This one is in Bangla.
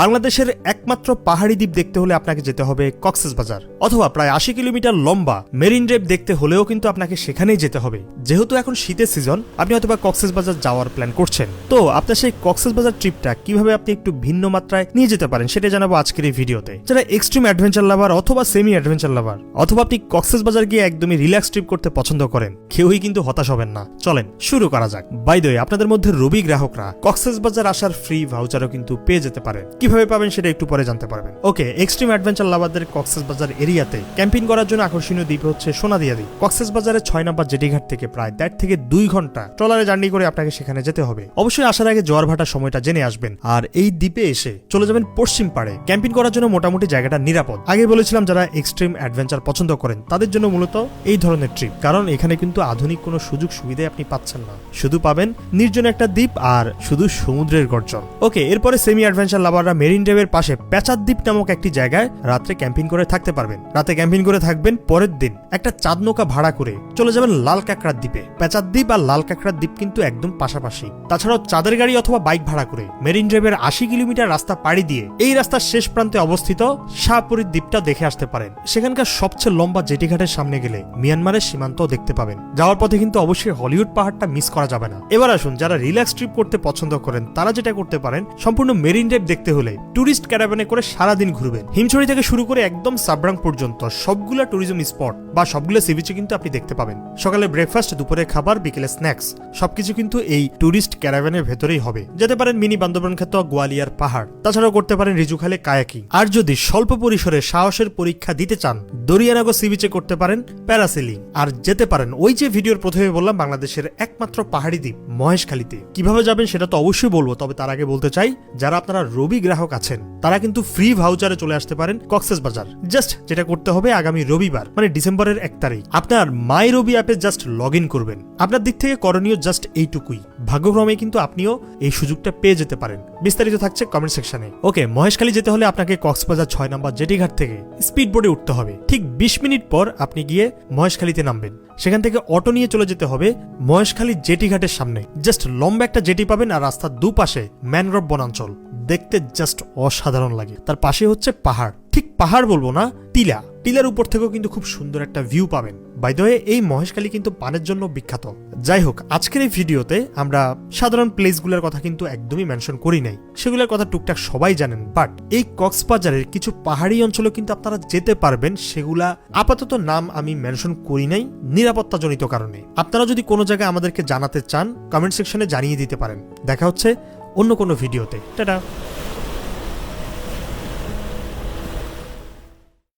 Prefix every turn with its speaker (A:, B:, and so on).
A: বাংলাদেশের একমাত্র পাহাড়ি দ্বীপ দেখতে হলে আপনাকে যেতে হবে কক্সেস বাজার। অথবা প্রায় আশি কিলোমিটার লম্বা মেরিন ড্রাইভ দেখতে হলেও কিন্তু আপনাকে সেখানেই যেতে হবে। যেহেতু এখন শীতের সিজন, আপনি হয়তো বা কক্সেস বাজার যাওয়ার প্ল্যান করছেন। তো আপনার সেই কক্সেস বাজার ট্রিপটা কীভাবে আপনি একটু ভিন্ন মাত্রায় নিয়ে যেতে পারেন সেটা জানাব আজকের এই ভিডিওতে। যারা এক্সট্রিম অ্যাডভেঞ্চার লাভার অথবা সেমি অ্যাডভেঞ্চার লাভার অথবা আপনি কক্সেস বাজার গিয়ে একদমই রিল্যাক্স ট্রিপ করতে পছন্দ করেন, কেউই কিন্তু হতাশ হবেন না। চলেন, শুরু করা যাক। বাই দ্য আপনাদের মধ্যে রবি গ্রাহকরা কক্সেস বাজার আসার ফ্রি ভাউচারও কিন্তু পেয়ে যেতে পারেন। কীভাবে পাবেন সেটা একটু পরে জানতে পারবেন। ওকে, এক্সট্রিম অ্যাডভেঞ্চার লাভারদের কক্সেস বাজার এরিয়াতে ক্যাম্পিং করার জন্য আকর্ষণীয় দ্বীপ হচ্ছে সোনাদিয়া দ্বীপ। কক্সেস বাজারের ছয় নম্বর জেটিঘাট থেকে প্রায় দেড় থেকে দুই ঘণ্টা ট্রলারে জার্নি করে আপনাকে সেখানে যেতে হবে। অবশ্যই আসার আগে জোয়ার ভাটার সময়টা জেনে আসবেন। আর এই দ্বীপে এসে চলে যাবেন পশ্চিম পাড়ে। ক্যাম্পিং করার জন্য মোটামুটি জায়গাটা নিরাপদ। আগে বলেছিলাম যারা এক্সট্রিম অ্যাডভেঞ্চার পছন্দ করেন, তাদের জন্য মূলত এই ধরনের ট্রিপ। কারণ এখানে কিন্তু আধুনিক কোনো সুযোগ সুবিধাই আপনি পাচ্ছেন না। শুধু পাবেন নির্জন একটা দ্বীপ আর শুধু সমুদ্রের গর্জন। ওকে, এরপরে সেমি অ্যাডভেঞ্চার লাভাররা মেরিন ড্রাইভের পাশে পেঁচার দ্বীপ নামক একটি জায়গায় রাত্রে ক্যাম্পিং করে থাকতে পারবেন। রাতে ক্যাম্পিং করে থাকবেন পরের দিন। একটা চাঁদ নৌকা ভাড়া করে চলে যাবেন লাল কাঁকড়ার দ্বীপে। পেঁচার দ্বীপ আর লাল কাঁকড়ার দ্বীপ কিন্তু একদম পাশাপাশি। তাছাড়াও চাঁদের গাড়ি অথবা বাইক ভাড়া করে। মেরিন ড্রাইভের আশি কিলোমিটার রাস্তা পাড়ি দিয়ে এই রাস্তার শেষ প্রান্তে অবস্থিত শাহপুরীর দ্বীপটা দেখে আসতে পারেন। সেখানকার সবচেয়ে লম্বা জেটিঘাটের সামনে গেলে মিয়ানমারের সীমান্ত দেখতে পাবেন। যাওয়ার পথে কিন্তু অবশ্যই হলিউড পাহাড়টা মিস করা যাবে না। এবার আসুন, যারা রিল্যাক্স ট্রিপ করতে পছন্দ করেন, তারা যেটা করতে পারেন, সম্পূর্ণ মেরিন ড্রাইভ দেখতে হলে ট্যুরিস্ট ক্যারাভ্যানে করে সারাদিন ঘুরবেন। হিমছড়ি থেকে শুরু করে একদম সাবরাং পর্যন্ত সবগুলা ট্যুরিজম স্পট বা সবগুলো সিবিচে কিন্তু আপনি দেখতে পাবেন। সকালে ব্রেকফাস্ট দুপুরে খাবার, বিকেলে স্ন্যাক্স সবকিছু কিন্তু এই ট্যুরিস্ট ক্যারাভ্যানের ভেতরেই হবে। যেতে পারেন মিনি বান্দরবান খ্যাত গোয়ালিয়ার পাহাড়, তাছাড়াও করতে পারেন রিজুখালে কায়াকি। আর যদি স্বল্প পরিসরে সাহসের পরীক্ষা দিতে চান দরিয়ানাগো সিবিচে করতে পারেন প্যারাসেলিং। আর যেতে পারেন, ওই যে ভিডিওর প্রথমে বললাম, বাংলাদেশের একমাত্র পাহাড়ি দ্বীপ মহেশখালীতে। কীভাবে যাবেন সেটা তো অবশ্যই বলব, তবে তার আগে বলতে চাই, যারা আপনারা রবি গ্রাহক আছেন, তারা কিন্তু ফ্রি ভাউচারে চলে আসতে পারেন কক্সেস বাজার জাস্ট যেটা করতে হবে আগামী রবিবার মানে ডিসেম্বরের এক তারিখ। আপনার মাই রবি অ্যাপে জাস্ট লগ করবেন। আপনার দিক থেকে করণীয় জাস্ট এইটুকুই। ভাগ্যক্রমে কিন্তু আপনিও এই সুযোগটা পেয়ে যেতে পারেন। বিস্তারিত থাকছে কমেন্ট সেকশনে ওকে, মহেশখালী যেতে হলে আপনাকে কক্সবাজার ছয় নম্বর জেটিঘাট থেকে স্পিড বোর্ডে উঠতে হবে। ঠিক বিশ মিনিট পর আপনি গিয়ে মহেশখালীতে নামবেন। সেখান থেকে অটো নিয়ে চলে যেতে হবে মহেশখালী জেটিঘাটের সামনে। জাস্ট লম্বা একটা জেটি পাবেন আর রাস্তার দুপাশে ম্যানগ্রোভ বনাঞ্চল। দেখতে জাস্ট অসাধারণ লাগে। তার পাশে হচ্ছে পাহাড়। ঠিক পাহাড় বলব না, টিলা। টিলার উপর থেকেও কিন্তু খুব সুন্দর একটা ভিউ পাবেন। বাই দ্য ওয়ে, এই মহেশখালী কিন্তু পানের জন্য বিখ্যাত। যাই হোক আজকের এই ভিডিওতে আমরা সাধারণ প্লেসগুলোর কথা কিন্তু একদমই মেনশন করি নাই। সেগুলোর কথা টুকটাক সবাই জানেন বাট এই কক্সবাজারের কিছু পাহাড়ি অঞ্চলে কিন্তু আপনারা যেতে পারবেন সেগুলা আপাতত নাম আমি মেনশন করি নাই নিরাপত্তাজনিত কারণে। আপনারা যদি কোনো জায়গায় আমাদেরকে জানাতে চান কমেন্ট সেকশনে জানিয়ে দিতে পারেন। দেখা হচ্ছে অন্য কোনো ভিডিওতে। টাটা!